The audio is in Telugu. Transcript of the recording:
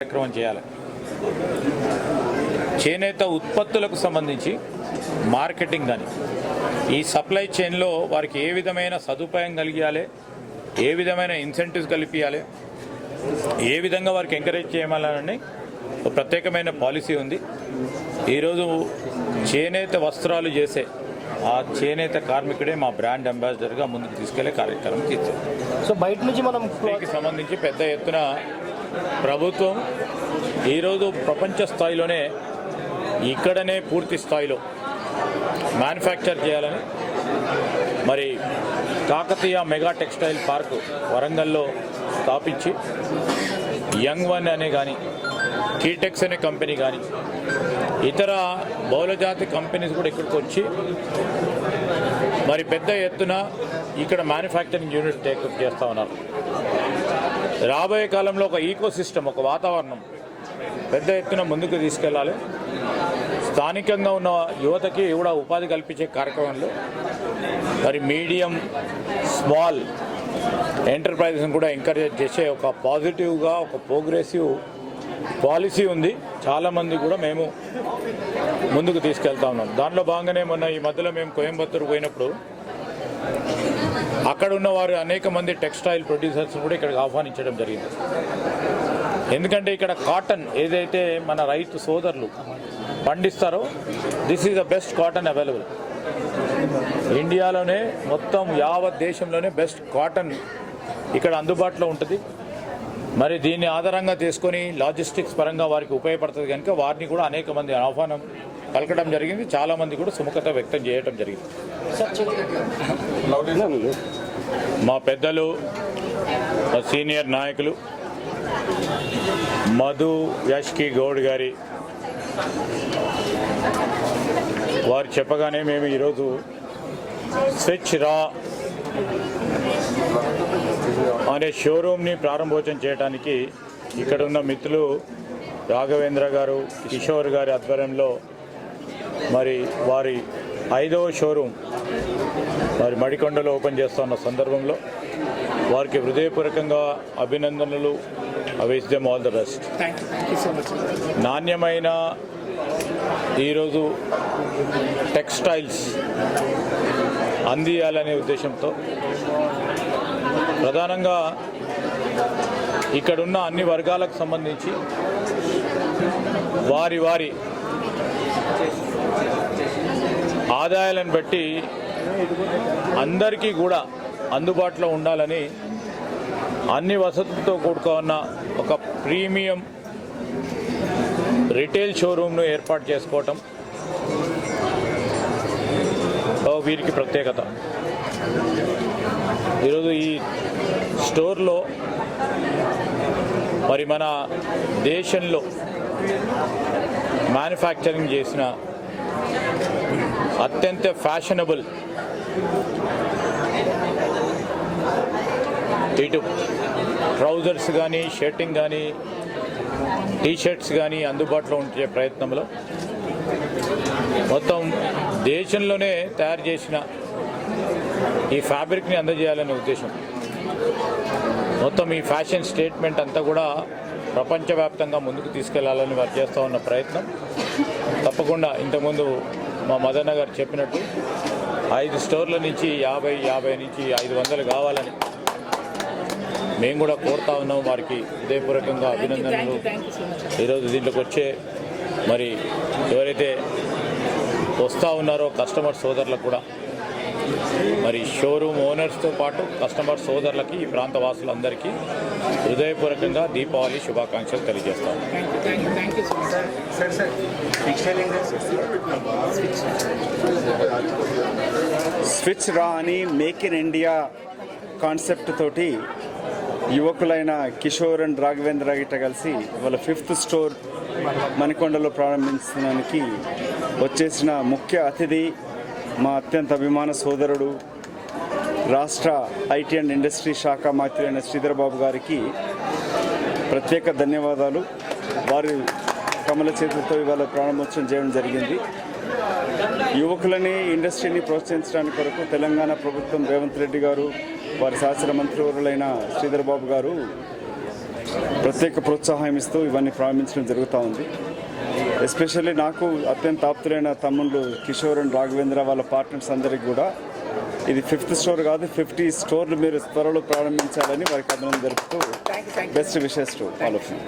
కార్యక్రమం చేయాలి. చేనేత ఉత్పత్తులకు సంబంధించి మార్కెటింగ్ కానీ ఈ సప్లై చైన్లో వారికి ఏ విధమైన సదుపాయం కలిగియాలి ఏ విధమైన ఇన్సెంటివ్స్ కల్పించాలి ఏ విధంగా వారికి ఎంకరేజ్ చేయమని ఒక ప్రత్యేకమైన పాలసీ ఉంది. ఈరోజు చేనేత వస్త్రాలు చేసే ఆ చేనేత కార్మికుడే మా బ్రాండ్ అంబాసిడర్గా ముందుకు తీసుకెళ్ళే కార్యక్రమం తీర్చారు సో బయట నుంచి మనం సంబంధించి పెద్ద ఎత్తున ప్రభుత్వం ఈరోజు ప్రపంచ స్థాయిలోనే ఇక్కడనే పూర్తి స్థాయిలో మ్యానుఫ్యాక్చర్ చేయాలని మరి కాకతీయ మెగా టెక్స్టైల్ పార్క్ వరంగల్లో స్థాపించి యంగ్ వన్ అనే కానీ కీటెక్స్ అనే కంపెనీ కానీ ఇతర బహుళజాతి కంపెనీస్ కూడా ఇక్కడికి వచ్చి మరి పెద్ద ఎత్తున ఇక్కడ మ్యానుఫ్యాక్చరింగ్ యూనిట్ టేకప్ చేస్తూ ఉన్నారు. రాబోయే కాలంలో ఒక ఈకో సిస్టమ్ ఒక వాతావరణం పెద్ద ఎత్తున ముందుకు తీసుకెళ్ళాలి. స్థానికంగా ఉన్న యువతకి కూడా ఉపాధి కల్పించే కార్యక్రమంలో మరి మీడియం స్మాల్ ఎంటర్ప్రైజెస్ని కూడా ఎంకరేజ్ చేసే ఒక పాజిటివ్గా ఒక ప్రోగ్రెసివ్ పాలసీ ఉంది. చాలామంది కూడా మేము ముందుకు తీసుకెళ్తా ఉన్నాం. దాంట్లో భాగంగానే మొన్న ఈ మధ్యలో మేము కోయంబత్తూరు పోయినప్పుడు అక్కడ ఉన్న వారు అనేక మంది టెక్స్టైల్ ప్రొడ్యూసర్స్ కూడా ఇక్కడికి ఆహ్వానించడం జరిగింది. ఎందుకంటే ఇక్కడ కాటన్ ఏదైతే మన రైతు సోదరులు పండిస్తారో this is the best cotton available ఇండియాలోనే మొత్తం యావత్ దేశంలోనే బెస్ట్ కాటన్ ఇక్కడ అందుబాటులో ఉంటుంది. మరి దీన్ని ఆధారంగా తీసుకొని లాజిస్టిక్స్ పరంగా వారికి ఉపయోగపడుతుంది కనుక వారిని కూడా అనేక మంది ఆహ్వానం పలకడం జరిగింది. చాలామంది కూడా సుముఖత వ్యక్తం చేయటం జరిగింది. మా పెద్దలు మా సీనియర్ నాయకులు మధు యాష్కి గౌడ్ గారి వారు చెప్పగానే మేము ఈరోజు స్వచ్ఛ రా అనే షోరూమ్ని ప్రారంభోత్సవం చేయడానికి ఇక్కడ ఉన్న మిత్రులు రాఘవేంద్ర గారు కిషోర్ గారి ఆధ్వర్యంలో మరి వారి ఐదవ షోరూమ్ మరి మడికొండలో ఓపెన్ చేస్తున్న సందర్భంలో వారికి హృదయపూర్వకంగా అభినందనలు. Always them all the best నాణ్యమైన ఈరోజు టెక్స్టైల్స్ అందియాలనే ఉద్దేశంతో ప్రధానంగా ఇక్కడున్న అన్ని వర్గాలకు సంబంధించి వారి వారి ఆదాయాలను బట్టి అందరికీ కూడా అందుబాటులో ఉండాలని అన్ని వసతులతో కూడుకున్న ఒక ప్రీమియం రిటైల్ షోరూమ్ను ఏర్పాటు చేసుకోవటం వీరికి ప్రత్యేకత. ఈరోజు ఈ స్టోర్లో మరి మన దేశంలో మ్యానుఫ్యాక్చరింగ్ చేసిన అత్యంత ఫ్యాషనబుల్ ఇటు ట్రౌజర్స్ కానీ షర్టింగ్ కానీ టీషర్ట్స్ కానీ అందుబాటులో ఉంచే ప్రయత్నంలో మొత్తం దేశంలోనే తయారు చేసిన ఈ ఫ్యాబ్రిక్ని అందజేయాలనే ఉద్దేశం. మొత్తం ఈ ఫ్యాషన్ స్టేట్మెంట్ అంతా కూడా ప్రపంచవ్యాప్తంగా ముందుకు తీసుకెళ్ళాలని వారు చేస్తూ ఉన్న ప్రయత్నం. తప్పకుండా ఇంతకుముందు మా మదన్న గారు చెప్పినట్టు ఐదు స్టోర్ల నుంచి యాభై యాభై నుంచి ఐదు వందలు కావాలని మేము కూడా కోరుతా ఉన్నాం వారికి హృదయపూర్వకంగా అభినందనలు. ఈరోజు దీంట్లోకి వచ్చే మరి ఎవరైతే వస్తూ ఉన్నారో కస్టమర్ సోదరులకు కూడా మరి షోరూమ్ ఓనర్స్తో పాటు కస్టమర్ సోదరులకి ఈ ప్రాంత వాసులందరికీ హృదయపూర్వకంగా దీపావళి శుభాకాంక్షలు తెలియజేస్తాను. స్విచ్ రా అని మేక్ ఇన్ ఇండియా కాన్సెప్ట్ తోటి యువకులైన కిషోర్ అండ్ రాఘవేంద్ర గిట్ట కలిసి వాళ్ళ ఫిఫ్త్ స్టోర్ మణికొండలో ప్రారంభించడానికి వచ్చేసిన ముఖ్య అతిథి మా అత్యంత అభిమాన సోదరుడు రాష్ట్ర ఐటీ అండ్ ఇండస్ట్రీ శాఖ మంత్రి అయిన శ్రీధర్ బాబు గారికి ప్రత్యేక ధన్యవాదాలు. వారి కమల చేతులతో ఇవాళ ప్రారంభోత్సవం చేయడం జరిగింది. యువకులని ఇండస్ట్రీని ప్రోత్సహించడానికి కొరకు తెలంగాణ ప్రభుత్వం రేవంత్ రెడ్డి గారు వారి శాసన మంత్రివర్యులైన శ్రీధర్ బాబు గారు ప్రత్యేక ప్రోత్సాహం ఇస్తూ ఇవన్నీ ప్రారంభించడం జరుగుతూ ఉంది. ఎస్పెషల్లీ నాకు అత్యంత ఆప్తులైన తమ్ముళ్ళు కిషోర్ అండ్ రాఘవేంద్ర వాళ్ళ పార్ట్నర్స్ అందరికి కూడా ఇది ఫిఫ్త్ స్టోర్ కాదు ఫిఫ్టీ స్టోర్లు మీరు త్వరలో ప్రారంభించాలని వారికి అభినందన జరుపుతూ best wishes to all of you